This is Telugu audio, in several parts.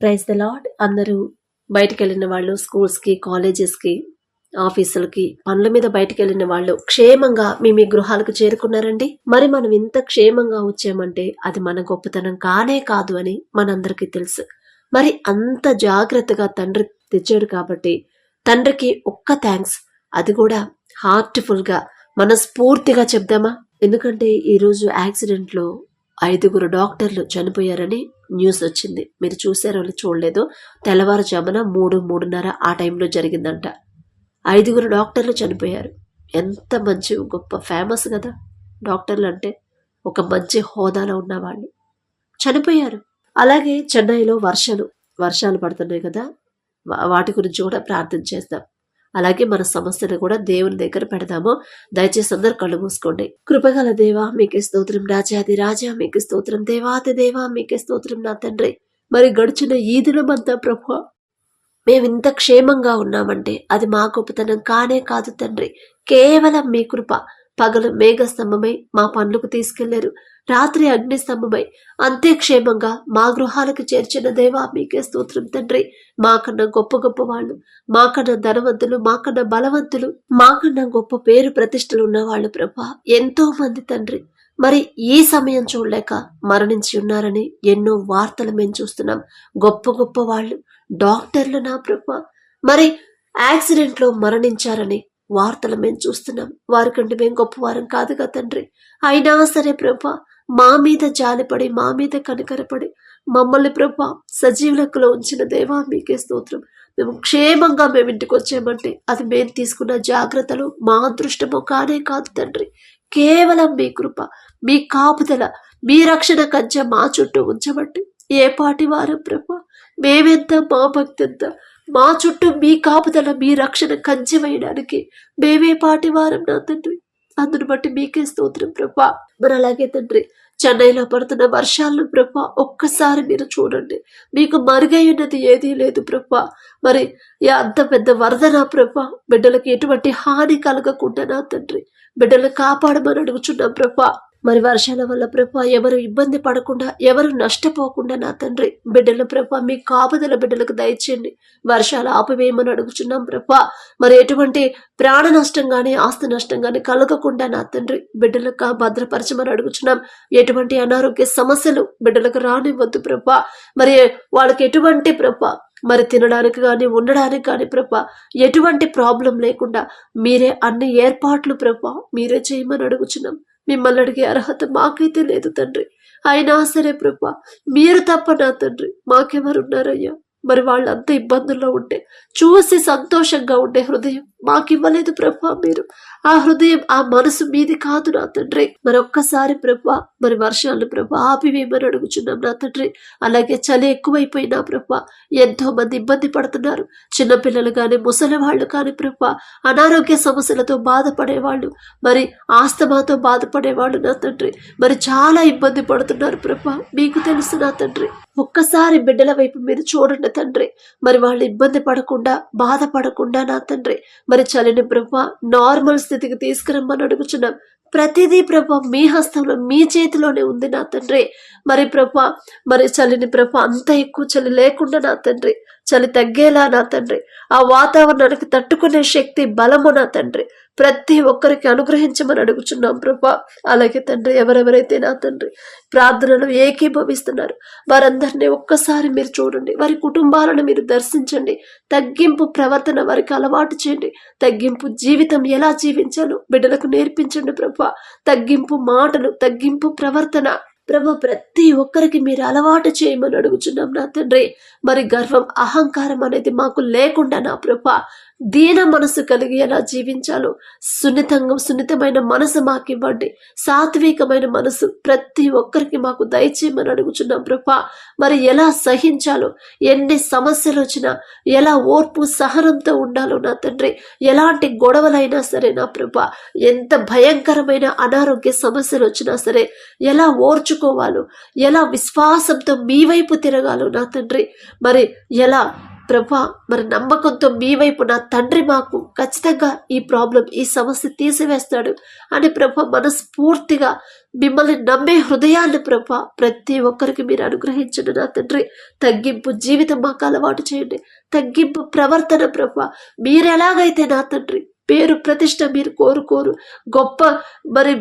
ప్రైజ్ ద లాడ్ అందరూ బయటికి వెళ్ళిన వాళ్ళు స్కూల్స్కి కాలేజెస్కి ఆఫీసులకి పనుల మీద బయటికి వెళ్ళిన వాళ్ళు క్షేమంగా మీ మీ గృహాలకు చేరుకున్నారండి. మరి మనం ఇంత క్షేమంగా వచ్చామంటే అది మన గొప్పతనం కానే కాదు అని మనందరికీ తెలుసు. మరి అంత జాగ్రత్తగా తండ్రి తెచ్చాడు కాబట్టి తండ్రికి ఒక్క థ్యాంక్స్. అది కూడా హార్ట్ఫుల్గా మనస్ఫూర్తిగా చెప్దామా? ఎందుకంటే ఈరోజు యాక్సిడెంట్లో ఐదుగురు డాక్టర్లు చనిపోయారని న్యూస్ వచ్చింది. మీరు చూసారో చూడలేదు. తెల్లవారుజామున మూడు మూడున్నర ఆ టైంలో జరిగిందంట. ఐదుగురు డాక్టర్లు చనిపోయారు. ఎంత మంచి గొప్ప ఫేమస్ కదా! డాక్టర్లు అంటే ఒక మంచి హోదాలో ఉన్నవాళ్ళు. చనిపోయారు. అలాగే చెన్నైలో వర్షాలు వర్షాలు పడుతున్నాయి కదా! వాటి గురించి కూడా ప్రార్థన చేస్తాం అలాగే మన సమస్యను కూడా దేవుని దగ్గర పెడదాము. దయచేసి అందరు కళ్ళు మూసుకోండి. కృపగల దేవా మీకే స్తోత్రం. రాజాది రాజా మీకే స్తోత్రం. దేవాతి దేవా మీకే స్తోత్రం నా తండ్రి. మరి గడిచిన ఈ దినమంతా ప్రభు మేము ఇంత క్షేమంగా ఉన్నామంటే అది మా గొప్పతనం కానే కాదు తండ్రి. కేవలం మీ కృప. పగలు మేఘస్తంభమై మా పనులకు తీసుకెళ్ళారు. రాత్రి అగ్నిస్తంభమై అంత్యక్షేమంగా మా గృహాలకు చేర్చిన దేవా మీకే స్తోత్రం తండ్రి. మాకన్నా గొప్ప గొప్ప వాళ్ళు మాకన్నా ధనవంతులు మాకన్నా బలవంతులు మాకన్నా గొప్ప పేరు ప్రతిష్టలు ఉన్నవాళ్ళు ప్రభా. ఎంతో మంది తండ్రి. మరి ఈ సమయం చూడలేక మరణించి ఉన్నారని ఎన్నో వార్తలు మేము చూస్తున్నాం. గొప్ప గొప్ప వాళ్ళు డాక్టర్లు నా ప్రభా. మరి యాక్సిడెంట్లో మరణించారని వార్తలు మేము చూస్తున్నాం. వారికంటే మేము గొప్పవారం కాదుగా తండ్రి. అయినా సరే ప్రభా మా మీద జాలిపడి మా మీద కనకరపడి మమ్మల్ని ప్రభా సజీవులకులో ఉంచిన దేవా మీకే స్తోత్రం. మేము క్షేమంగా మేము ఇంటికి వచ్చామంటే అది మేము తీసుకున్న జాగ్రత్తలు మా అదృష్టము కానే కాదు తండ్రి. కేవలం మీ కృప మీ కాపుదల మీ రక్షణ కంచె మా చుట్టూ ఉంచబట్టి ఏ పాటి వారం ప్రభా? మేమెంత మా భక్తి ఎంత మా చుట్టూ మీ కాపుదల మీ రక్షణ కంచె వేయడానికి మేమే పాటి వారం నా తండ్రి. అందును బట్టి మీకే స్తోత్రం ప్రభా. మరి అలాగే తండ్రి చెన్నైలో పడుతున్న వర్షాలను ప్రభా ఒక్కసారి మీరు చూడండి. మీకు మరుగై ఉన్నది ఏదీ లేదు ప్రభ. మరి అంత పెద్ద వరద నా బిడ్డలకు ఎటువంటి హాని కలగకుండా నా తండ్రి బిడ్డలను కాపాడమని అడుగుచున్నాం ప్రభా. మరి వర్షాల వల్ల ప్రభా ఎవరు ఇబ్బంది పడకుండా ఎవరు నష్టపోకుండా నా తండ్రి బిడ్డల ప్రభా మీ కాపుదల బిడ్డలకు దయచేయండి. వర్షాలు ఆపివేయమని అడుగుచున్నాం ప్రభా. మరి ఎటువంటి ప్రాణ నష్టం కానీ ఆస్తి నష్టం కానీ కలగకుండా నా తండ్రి బిడ్డలకు భద్రపరచమని అడుగుచున్నాం. ఎటువంటి అనారోగ్య సమస్యలు బిడ్డలకు రానివ్వద్దు ప్రభా. మరి వాళ్ళకి ఎటువంటి ప్రభా మరి తినడానికి కానీ ఉండడానికి కానీ ప్రభా ఎటువంటి ప్రాబ్లం లేకుండా మీరే అన్ని ఏర్పాట్లు ప్రభా మీరే చేయమని అడుగుచున్నాం. మిమ్మల్ని అడిగే అర్హత మాకైతే లేదు తండ్రి. అయినా సరే ప్రభా మీరు తప్ప నా తండ్రి మాకెవరున్నారయ్యా? మరి వాళ్ళంత ఇబ్బందుల్లో ఉంటే చూసి సంతోషంగా ఉండే హృదయం మాకు ఇవ్వలేదు ప్రభా మీరు. ఆ హృదయం ఆ మనసు మీది కాదు నా తండ్రి. మరి ఒక్కసారి ప్రభా మరి వర్షాలు ప్రభా ఆపివేయమని అడుగుచున్నాం నా తండ్రి. అలాగే చలి ఎక్కువైపోయినా ప్రభా ఎంతో మంది ఇబ్బంది పడుతున్నారు. చిన్నపిల్లలు కానీ ముసలి వాళ్ళు కానీ ప్రభా అనారోగ్య సమస్యలతో బాధపడేవాళ్ళు మరి ఆస్తమాతో బాధపడేవాళ్ళు నా తండ్రి. మరి చాలా ఇబ్బంది పడుతున్నారు ప్రభా మీకు తెలుసు నా తండ్రి. ఒక్కసారి బిడ్డల వైపు మీరు చూడండి తండ్రి. మరి వాళ్ళు ఇబ్బంది పడకుండా బాధపడకుండా నా తండ్రి. మరి చలిని ప్రభా నార్మల్ స్థితికి తీసుకురమ్మని అడుగుచున్నాం ప్రతిదీ ప్రభ మీ హస్తంలో మీ చేతిలోనే ఉంది నా తండ్రి. మరి ప్రభ మరి చలిని ప్రభ అంత ఎక్కువ చలి లేకుండా నా తండ్రి చలి తగ్గేలా నా తండ్రి. ఆ వాతావరణానికి తట్టుకునే శక్తి బలము నా తండ్రి. ప్రతి ఒక్కరికి అనుగ్రహించమని అడుగుచున్నాం ప్రభా. అలాగే తండ్రి ఎవరెవరైతే నా తండ్రి ప్రార్థనలు ఏకీభవిస్తున్నారు వారందరినీ ఒక్కసారి మీరు చూడండి. వారి కుటుంబాలను మీరు దర్శించండి. తగ్గింపు ప్రవర్తన వారికి అలవాటు చేయండి. తగ్గింపు జీవితం ఎలా జీవించాలో బిడ్డలకు నేర్పించండి ప్రభా. తగ్గింపు మాటలు తగ్గింపు ప్రవర్తన ప్రభా ప్రతి ఒక్కరికి మీరు అలవాటు చేయమని అడుగుచున్నాం నా తండ్రి. మరి గర్వం అహంకారం అనేది మాకు లేకుండా నా ప్రభా దీన మనసు కలిగి ఎలా జీవించాలో. సున్నితంగా సున్నితమైన మనసు మాకు ఇవ్వండి సాత్వికమైన మనసు ప్రతి ఒక్కరికి మాకు దయచేయమని అడుగుచున్నాం ప్రభా. మరి ఎలా సహించాలో ఎన్ని సమస్యలు వచ్చినా ఎలా ఓర్పు సహనంతో ఉండాలో నా తండ్రి ఎలాంటి గొడవలైనా సరే నా ప్రభా ఎంత భయంకరమైన అనారోగ్య సమస్యలు వచ్చినా సరే ఎలా ఓర్చుకోవాలో ఎలా విశ్వాసంతో మీ వైపు తిరగాలో నా తండ్రి మరి ఎలా ప్రభా మరి నమ్మకంతో మీ వైపు నా తండ్రి మాకు ఖచ్చితంగా ఈ ప్రాబ్లం ఈ సమస్య తీసివేస్తాడు అని ప్రభా మనస్ఫూర్తిగా మిమ్మల్ని నమ్మే హృదయాన్ని ప్రభా ప్రతి ఒక్కరికి మీరు అనుగ్రహించండి నా తండ్రి. తగ్గింపు జీవితం మాకు అలవాటు చేయండి. తగ్గింపు ప్రవర్తన ప్రభా మీరెలాగైతే నా తండ్రి పేరు ప్రతిష్ట మీరు కోరుకోరు గొప్ప మరి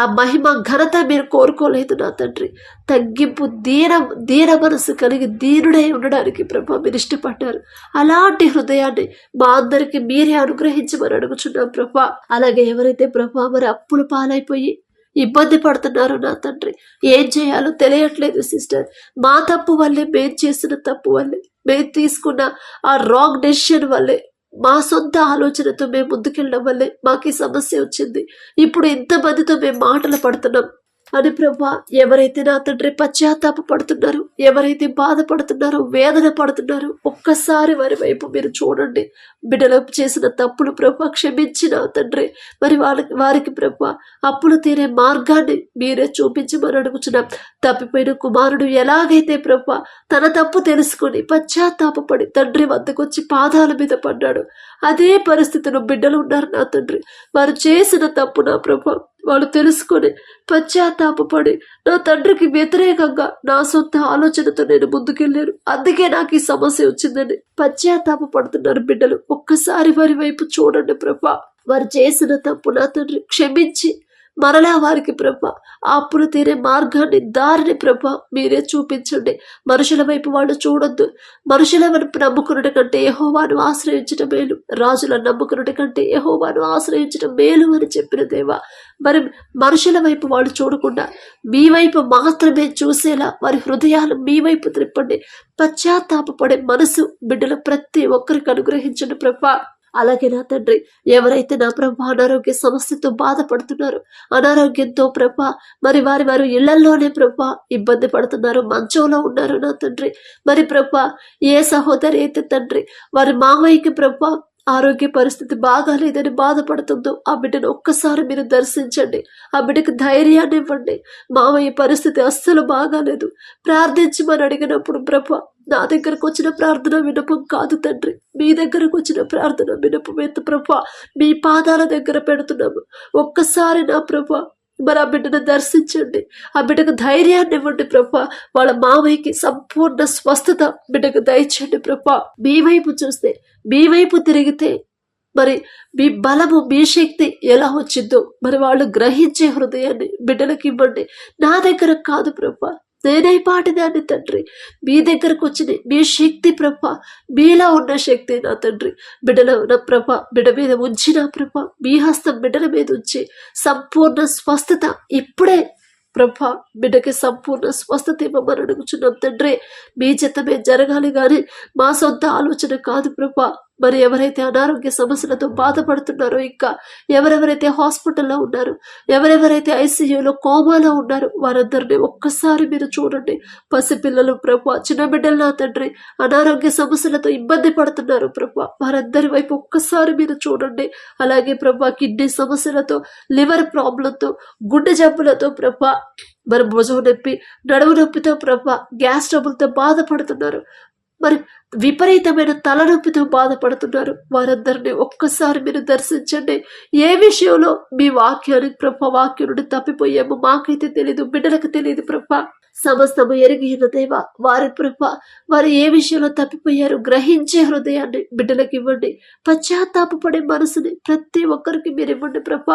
ఆ మహిమ ఘనత మీరు కోరుకోలేదు నా తండ్రి. తగ్గింపు దీన దీన మనసు కలిగి దీనుడై ఉండడానికి ప్రభా మీరు ఇష్టపడ్డారు. అలాంటి హృదయాన్ని మా అందరికి మీరే అనుగ్రహించమని అడుగుచున్నాం ప్రభా. అలాగే ఎవరైతే ప్రభా మరి అప్పులు పాలైపోయి ఇబ్బంది పడుతున్నారు నా తండ్రి ఏం చేయాలో తెలియట్లేదు సిస్టర్. మా తప్పు వల్లే మేము చేసిన తప్పు వల్లే మేము తీసుకున్న ఆ రాంగ్ డెసిషన్ వల్లే మా సొంత ఆలోచనతో మేము ముందుకెళ్ళడం వల్లే మాకు ఈ సమస్య వచ్చింది. ఇప్పుడు ఎంతమందితో మేము మాటలు పడుతున్నాం. అని ప్రభా ఎవరైతే నా తండ్రి పశ్చాత్తాప పడుతున్నారు ఎవరైతే బాధపడుతున్నారో వేదన పడుతున్నారో ఒక్కసారి వారి వైపు మీరు చూడండి. బిడ్డలు చేసిన తప్పులు ప్రభా క్షమించిన తండ్రి. మరి వాళ్ళకి వారికి ప్రభా అప్పులు తీరే మార్గాన్ని మీరే చూపించమని అడుగుచున్నాం తప్పిపోయిన కుమారుడు ఎలాగైతే ప్రభా తన తప్పు తెలుసుకొని పశ్చాత్తాపపడి తండ్రి వద్దకొచ్చి పాదాల మీద పడ్డాడు. అదే పరిస్థితిలో బిడ్డలు ఉన్నారు నా తండ్రి. వారు చేసిన తప్పు నా ప్రభా వాళ్ళు తెలుసుకొని పశ్చాత్తాపడి నా తండ్రికి వ్యతిరేకంగా నా సొంత ఆలోచనతో నేను ముందుకెళ్ళాను. అందుకే నాకు ఈ సమస్య వచ్చిందని పశ్చాత్తాప పడుతున్నారు బిడ్డలు. ఒక్కసారి వారి వైపు చూడండి ప్రభా. వారు చేసిన తప్పు నా తండ్రి క్షమించి మరలా వారికి ప్రభ అప్పులు తీరే మార్గాన్ని దారిని ప్రభ మీరే చూపించండి. మనుషుల వైపు వాళ్ళు చూడొద్దు. మనుషుల వైపు నమ్ముకున్నట కంటే యహోవాను ఆశ్రయించడం మేలు. రాజుల నమ్ముకున్నట కంటే యహోవాను ఆశ్రయించడం మేలు అని చెప్పిన దేవా మరి మనుషుల వైపు వాళ్ళు చూడకుండా మీ వైపు మాత్రమే చూసేలా వారి హృదయాలు మీ వైపు త్రిప్పండి. పశ్చాత్తాపపడే మనసు బిడ్డలు ప్రతి ఒక్కరికి అనుగ్రహించండి ప్రభా. అలాగే నా తండ్రి ఎవరైతే నా ప్రభా అనారోగ్య సమస్యతో బాధపడుతున్నారు అనారోగ్యంతో ప్రభా మరి వారి వారు ఇళ్ళల్లోనే ప్రభా ఇబ్బంది పడుతున్నారు మంచంలో ఉన్నారు నా తండ్రి. మరి ప్రభా ఏ సహోదరి అయితే తండ్రి వారి మామయ్యకి ప్రభా ఆరోగ్య పరిస్థితి బాగాలేదని బాధపడుతుందో ఆ బిడ్డను ఒక్కసారి మీరు దర్శించండి. ఆ బిడ్డకు ధైర్యాన్ని ఇవ్వండి. మామయ్య పరిస్థితి అస్సలు బాగాలేదు. ప్రార్థించమని అడిగినప్పుడు ప్రభా నా దగ్గరకు వచ్చిన ప్రార్థన వినపం కాదు తండ్రి. మీ దగ్గరకు వచ్చిన ప్రార్థన వినపం ఎంత ప్రభా? మీ పాదాల దగ్గర పెడుతున్నాము. ఒక్కసారి నా ప్రభా మరి ఆ బిడ్డను దర్శించండి. ఆ బిడ్డకు ధైర్యాన్ని ఇవ్వండి ప్రభా. వాళ్ళ మామయ్యకి సంపూర్ణ స్వస్థత బిడ్డకు దయచండి ప్రభా. మీ వైపు చూస్తే మీ వైపు తిరిగితే మరి మీ బలము మీ శక్తి ఎలా వచ్చిందో మరి వాళ్ళు గ్రహించే హృదయాన్ని బిడ్డలకు ఇవ్వండి. నా దగ్గర కాదు ప్రభా. నేనై పాటిదాన్ని తండ్రి. మీ దగ్గరకు వచ్చిన మీ శక్తి ప్రభ. మీలా ఉన్న శక్తి నా తండ్రి. బిడ్డలో నా ప్రభ బిడ్డ మీద ఉంచిన ప్రభ మీ హస్తం బిడ్డల మీద ఉంచి సంపూర్ణ స్వస్థత ఇప్పుడే ప్రభ బిడ్డకి సంపూర్ణ స్వస్థత ఇవ్వమని అడుగుచున్నాం తండ్రి. మీ చిత్తమే జరగాలి కానీ మా సొంత ఆలోచన కాదు ప్రభ. మరి ఎవరైతే అనారోగ్య సమస్యలతో బాధపడుతున్నారో ఇంకా ఎవరెవరైతే హాస్పిటల్లో ఉన్నారు ఎవరెవరైతే ఐసీయూలో కోమాలో ఉన్నారు వారందరినీ ఒక్కసారి మీరు చూడండి. పసిపిల్లలు ప్రభు చిన్న బిడ్డల నా తండ్రి అనారోగ్య సమస్యలతో ఇబ్బంది పడుతున్నారు ప్రభు. వారందరి వైపు ఒక్కసారి మీరు చూడండి. అలాగే ప్రభు కిడ్నీ సమస్యలతో లివర్ ప్రాబ్లంతో గుండె జబ్బులతో ప్రభు మరి భుజం నొప్పి నడుము నొప్పితో ప్రభ గ్యాస్ ట్రబుల్తో బాధపడుతున్నారు. మరి విపరీతమైన తలనొప్పితో బాధపడుతున్నారు. వారందరినీ ఒక్కసారి మీరు దర్శించండి. ఏ విషయంలో మీ వాక్యానికి ప్రభ వాక్యం నుండి తప్పిపోయామో మాకైతే తెలియదు బిడ్డలకు తెలియదు ప్రభ. సమస్తము ఎరిగిన దేవ వారి ప్రభ వారు ఏ విషయంలో తప్పిపోయారు గ్రహించే హృదయాన్ని బిడ్డలకు ఇవ్వండి. పశ్చాత్తాపడే మనసుని ప్రతి ఒక్కరికి మీరు ఇవ్వండి ప్రభ.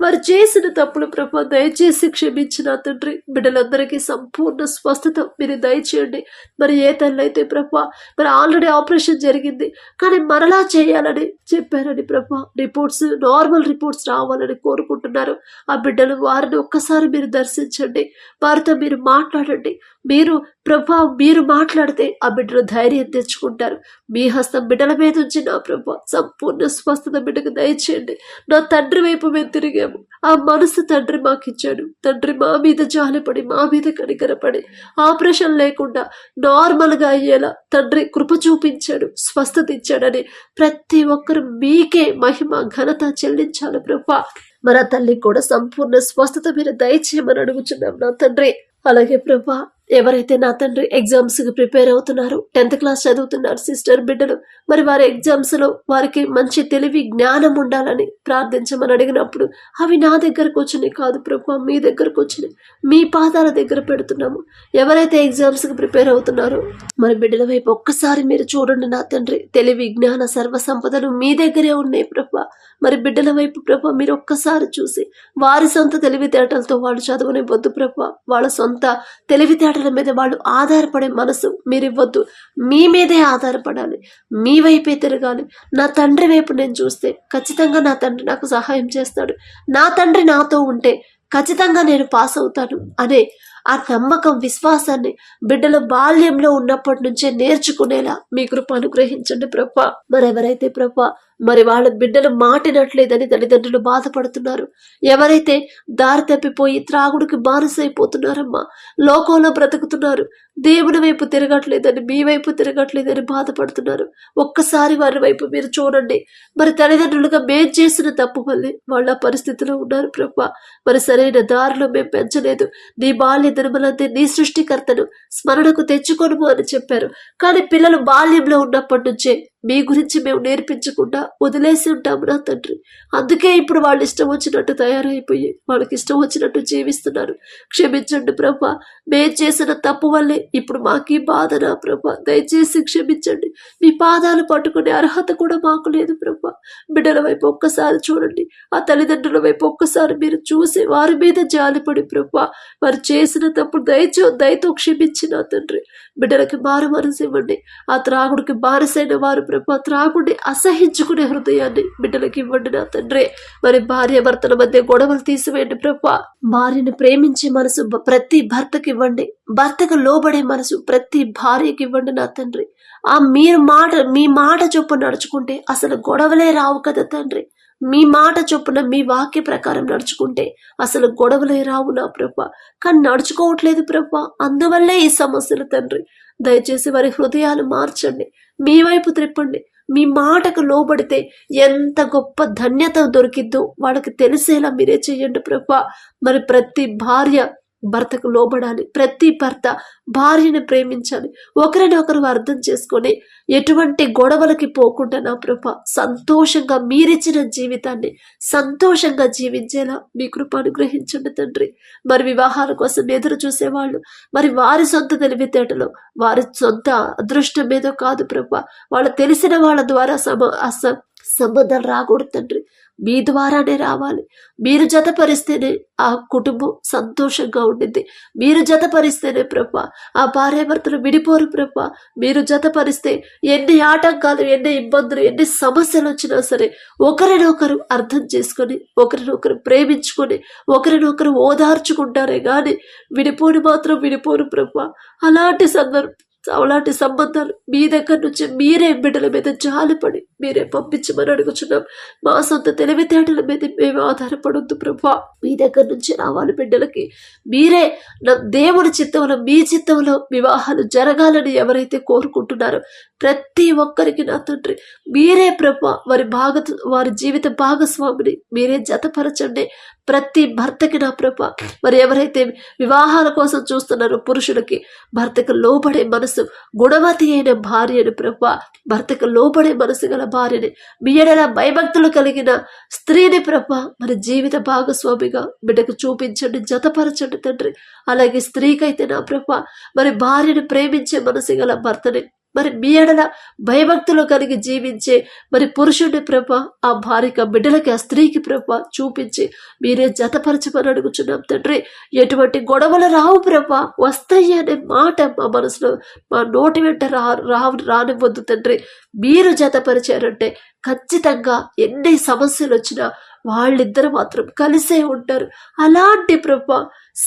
వారు చేసిన తప్పులు ప్రభ దయచేసి క్షమించిన తండ్రి. బిడ్డలందరికీ సంపూర్ణ స్వస్థత మీరు దయచేయండి. మరి ఏ తల్లి అయితే ప్రభ మరి ఆల్రెడీ ఆపరేషన్ జరిగింది కానీ మరలా చేయాలని చెప్పారని ప్రభా. రిపోర్ట్స్ నార్మల్ రిపోర్ట్స్ రావాలని కోరుకుంటున్నారు. ఆ బిడ్డలు వారిని ఒక్కసారి మీరు దర్శించండి. వారితో మీరు మాట్లాడండి. మీరు ప్రభా మీరు మాట్లాడితే ఆ బిడ్డలు ధైర్యం తెచ్చుకుంటారు. మీ హస్తం బిడ్డల మీద ఉంచి నా ప్రభా సంపూర్ణ స్వస్థత బిడ్డకు దయచేయండి. నా తండ్రి వైపు మేము తిరిగాము. ఆ మనసు తండ్రి మాకు ఇచ్చాడు తండ్రి మా మీద జాలిపడి మా మీద కనికరపడి ఆపరేషన్ లేకుండా నార్మల్గా అయ్యేలా తండ్రి కృప చూపించాడు స్వస్థత ఇచ్చాడని ప్రతి ఒక్కరు మీకే మహిమ ఘనత చెల్లించాలి ప్రభా. మన తల్లి కూడా సంపూర్ణ స్వస్థత మీరు దయచేయమని అడుగుచున్నాం నా తండ్రి. అలాగే ప్రభా ఎవరైతే నా తండ్రి ఎగ్జామ్స్కి ప్రిపేర్ అవుతున్నారో టెన్త్ క్లాస్ చదువుతున్నారు సిస్టర్ బిడ్డలు మరి వారి ఎగ్జామ్స్లో వారికి మంచి తెలివి జ్ఞానం ఉండాలని ప్రార్థించమని అడిగినప్పుడు అవి నా దగ్గరకు వచ్చినాయి కాదు ప్రభు మీ దగ్గరకు వచ్చినాయి. మీ పాదాల దగ్గర పెడుతున్నాము. ఎవరైతే ఎగ్జామ్స్కి ప్రిపేర్ అవుతున్నారో మరి బిడ్డల వైపు ఒక్కసారి మీరు చూడండి నా తండ్రి. తెలివి జ్ఞాన సర్వ సంపదలు మీ దగ్గరే ఉన్నాయి ప్రభా. మరి బిడ్డల వైపు ప్రభా మీరు ఒక్కసారి చూసి వారి సొంత తెలివితేటలతో వాళ్ళు చదువునే వద్దు ప్రభా. వాళ్ళ సొంత తెలివితేట తెలివితేటల మీద వాళ్ళు ఆధారపడే మనసు మీరు ఇవ్వద్దు మీ మీదే ఆధారపడాలి. మీ వైపే తిరగాలి. నా తండ్రి వైపు నేను చూస్తే ఖచ్చితంగా నా తండ్రి నాకు సహాయం చేస్తాడు. నా తండ్రి నాతో ఉంటే ఖచ్చితంగా నేను పాస్ అవుతాను అనే ఆ నమ్మకం విశ్వాసాన్ని బిడ్డల బాల్యంలో ఉన్నప్పటి నుంచే నేర్చుకునేలా మీ కృప అనుగ్రహించండి ప్రభా. మరెవరైతే ప్రభా మరి వాళ్ళ బిడ్డలు మాటినట్లేదని తల్లిదండ్రులు బాధపడుతున్నారు. ఎవరైతే దారి తప్పిపోయి త్రాగుడికి బానిసైపోతున్నారమ్మా లోకంలో బ్రతుకుతున్నారు దేవుని వైపు తిరగట్లేదని మీ వైపు తిరగట్లేదని బాధపడుతున్నారు. ఒక్కసారి వారి వైపు మీరు చూడండి. మరి తల్లిదండ్రులుగా మేం చేసిన తప్పు వల్లే వాళ్ళ పరిస్థితిలో ఉన్నారు ప్రభా. మరి సరైన దారిలో మేము పెంచలేదు. నీ బాల్య దినములంతే నీ సృష్టికర్తను స్మరణకు తెచ్చుకొనుము అని చెప్పారు. కానీ పిల్లలు బాల్యంలో ఉన్నప్పటి నుంచే మీ గురించి మేము నేర్పించకుండా వదిలేసి ఉంటాము నా తండ్రి. అందుకే ఇప్పుడు వాళ్ళు ఇష్టం వచ్చినట్టు తయారైపోయి వాళ్ళకి ఇష్టం వచ్చినట్టు జీవిస్తున్నారు. క్షమించండి ప్రభా. మేం చేసిన తప్పు వల్లే ఇప్పుడు మాకు ఈ బాధ నా ప్రభా. దయచేసి క్షమించండి. మీ పాదాలు పట్టుకునే అర్హత కూడా మాకు లేదు ప్రభా. బిడ్డల వైపు ఒక్కసారి చూడండి. ఆ తల్లిదండ్రుల వైపు ఒక్కసారి మీరు చూసి వారి మీద జాలిపడి ప్రభా. వారు చేసిన తప్పుడు దయచో దయతో క్షమించిన తండ్రి. బిడ్డలకి మారు మనసు ఇవ్వండి. ఆ త్రాగుడికి బానిసైన వారు ప్రభా త్రాగుడి అసహించుకునే హృదయాన్ని బిడ్డలకి ఇవ్వండి నా తండ్రి. మరి భార్య భర్తల మధ్య గొడవలు తీసివేయండి ప్రభా. భార్యను ప్రేమించే మనసు ప్రతి భర్తకి ఇవ్వండి. భర్తకు లోబడే మనసు ప్రతి భార్యకి ఇవ్వండి నా తండ్రి. ఆ మీరు మాట మీ మాట చొప్పున నడుచుకుంటే అసలు గొడవలే రావు కదా తండ్రి. మీ మాట చొప్పున మీ వాక్య ప్రకారం నడుచుకుంటే అసలు గొడవలే రావు నా ప్రభ. కానీ నడుచుకోవట్లేదు ప్రభ. అందువల్లే ఈ సమస్యలు తండ్రి. దయచేసి వారి హృదయాలు మార్చండి. మీ వైపు త్రిప్పండి. మీ మాటకు లోబడితే ఎంత గొప్ప ధన్యత దొరికిద్దో వాళ్ళకి తెలిసేలా మీరే చేయండి ప్రభా. మరి ప్రతి భార్య భర్తకు లోబడాలి ప్రతి భర్త భార్యను ప్రేమించాలి. ఒకరినొకరు అర్థం చేసుకొని ఎటువంటి గొడవలకి పోకుండా నా ప్రభ సంతోషంగా మీరిచ్చిన జీవితాన్ని సంతోషంగా జీవించేలా మీ కృప అనుగ్రహించండి తండ్రి. మరి వివాహాల కోసం ఎదురు చూసేవాళ్ళు మరి వారి సొంత తెలివితేటలో వారి సొంత అదృష్టం ఏదో కాదు ప్రభ. వాళ్ళు తెలిసిన వాళ్ళ ద్వారా సమ అస సంబంధాలు రాకూడదు తండ్రి. మీ ద్వారానే రావాలి. మీరు జతపరిస్తేనే ఆ కుటుంబం సంతోషంగా ఉండింది మీరు జతపరిస్తేనే ప్రభ ఆ భార్యాభర్తలు విడిపోరు ప్రభ. మీరు జతపరిస్తే ఎన్ని ఆటంకాలు ఎన్ని ఇబ్బందులు ఎన్ని సమస్యలు వచ్చినా సరే ఒకరినొకరు అర్థం చేసుకొని ఒకరినొకరు ప్రేమించుకొని ఒకరినొకరు ఓదార్చుకుంటారే కానీ విడిపోని మాత్రం విడిపోరు ప్రభ. అలాంటి సందర్భం అలాంటి సంబంధాలు మీ దగ్గర నుంచి మీరే బిడ్డల మీద జాలిపడి మీరే పంపించమని అడుగుచున్నాం. మా సొంత తెలివితేటల మీద మేము ఆధారపడొద్దు ప్రభా. మీ దగ్గర నుంచి రావాలి బిడ్డలకి మీరే నా దేవుని చిత్తంలో మీ చిత్తంలో వివాహాలు జరగాలని ఎవరైతే కోరుకుంటున్నారో ప్రతి ఒక్కరికి నా తండ్రి మీరే ప్రభా. వారి భాగ వారి జీవిత భాగస్వామిని మీరే జతపరచండి. ప్రతి భర్తకి నా ప్రభ. మరి ఎవరైతే వివాహాల కోసం చూస్తున్నారో పురుషుడికి భర్తకు లోబడే మనసు గుణవతి అయిన భార్యని ప్రభ భర్తకు లోబడే మనసు గల భార్యని మీ ఎడల భయభక్తులు కలిగిన స్త్రీని ప్రభ మరి జీవిత భాగస్వామిగా బిడ్డకు చూపించండి జతపరచండి తండ్రి. అలాగే స్త్రీకైతే నా ప్రభ మరి భార్యను ప్రేమించే మనసు గల భర్తని మరి మీ ఎడల భయభక్తులు కలిగి జీవించే మరి పురుషుడి ప్రభ ఆ భార్యక బిడ్డలకి ఆ స్త్రీకి ప్రభ చూపించి మీరే జతపరచమని అడుగుచున్నాం తండ్రి. ఎటువంటి గొడవలు రావు ప్రభ. వస్తాయి అనే మాట మా మనసులో మా నోటి వెంట రా రావు రానివ్వద్దు తండ్రి. మీరు జతపరిచారంటే ఖచ్చితంగా ఎన్ని సమస్యలు వచ్చినా వాళ్ళిద్దరు మాత్రం కలిసే ఉంటారు. అలాంటి ప్రభ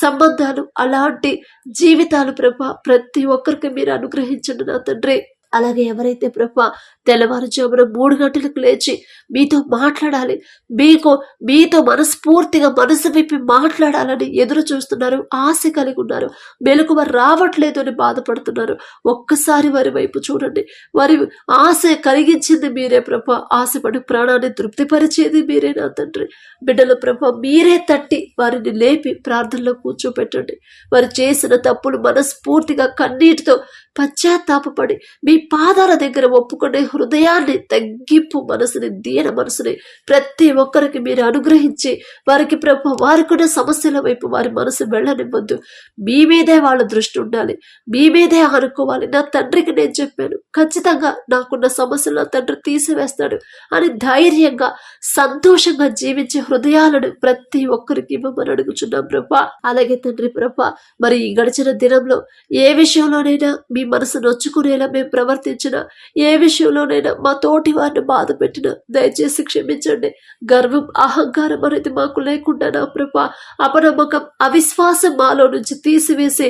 సంబంధాలు అలాంటి జీవితాలు ప్రభ ప్రతి ఒక్కరికి మీరు అనుగ్రహించండి నా తండ్రి. అలాగే ఎవరైతే ప్రభా తెల్లవారుజామున మూడు గంటలకు లేచి మీతో మాట్లాడాలి మీకు మీతో మనస్ఫూర్తిగా మనసు విప్పి మాట్లాడాలని ఎదురు చూస్తున్నారు ఆశ కలిగి ఉన్నారు మెలకువ రావట్లేదు అని బాధపడుతున్నారు. ఒక్కసారి వారి వైపు చూడండి. వారి ఆశ కలిగించింది మీరే ప్రభ. ఆశపడి ప్రాణాన్ని తృప్తిపరిచేది మీరే నా తండ్రి. బిడ్డల ప్రభ మీరే తట్టి వారిని లేపి ప్రార్థనలో కూర్చోపెట్టండి. వారు చేసిన తప్పులు మనస్ఫూర్తిగా కన్నీటితో పశ్చాత్తాపపడి మీ పాదాల దగ్గర ఒప్పుకునే హృదయాన్ని తగ్గింపు మనసుని దీన మనసుని ప్రతి ఒక్కరికి మీరు అనుగ్రహించి వారికి ప్రభు వారికున్న సమస్యల వైపు వారి మనసు వెళ్ళనివ్వద్దు. మీ మీదే వాళ్ళ దృష్టి ఉండాలి. మీ మీదే అనుకోవాలి. నా తండ్రికి నేను చెప్పాను ఖచ్చితంగా నాకున్న సమస్యలు నా తండ్రి తీసివేస్తాడు అని ధైర్యంగా సంతోషంగా జీవించే హృదయాలను ప్రతి ఒక్కరికి ఇవ్వమని అడుగుచున్నాం ప్రభా. అలాగే తండ్రి ప్రభా మరి ఈ గడిచిన దినంలో ఏ విషయంలోనైనా మీ మనసు నొచ్చుకునేలా మేము ప్రవర్తించిన ఏ విషయంలోనైనా మా తోటి వారిని బాధ పెట్టిన దయచేసి క్షమించండి. గర్వం అహంకారం అనేది మాకు లేకుండా నా ప్రభ అపనమ్మకం అవిశ్వాసం మాలో నుంచి తీసివేసి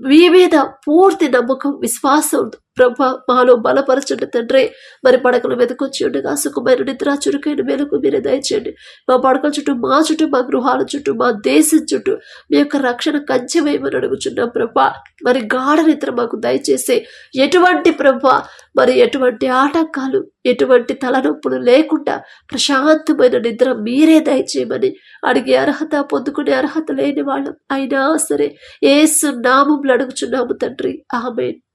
మీ మీద పూర్తి నమ్మకం విశ్వాసం ప్రభా మాలో బలపరచండి తండ్రి. మరి పడకలు వెతుకొచ్చి ఉండగా సుఖమైన నిద్ర చురుకైన మేలకు మీరే దయచేయండి. మా పడకల చుట్టూ మా చుట్టూ మా గృహాల చుట్టూ మా దేశం చుట్టూ మీ యొక్క రక్షణ కంచె అడుగుచున్నాం ప్రభా. మరి గాఢ నిద్ర మాకు దయచేసి ఎటువంటి ప్రభా మరి ఎటువంటి ఆటంకాలు ఎటువంటి తలనొప్పులు లేకుండా ప్రశాంతమైన నిద్ర మీరే దయచేయమని అడిగే అర్హత పొందుకునే అర్హత లేని వాళ్ళం. అయినా సరే ఏసు నామంలో అడుగుచున్నాము తండ్రి. ఆమె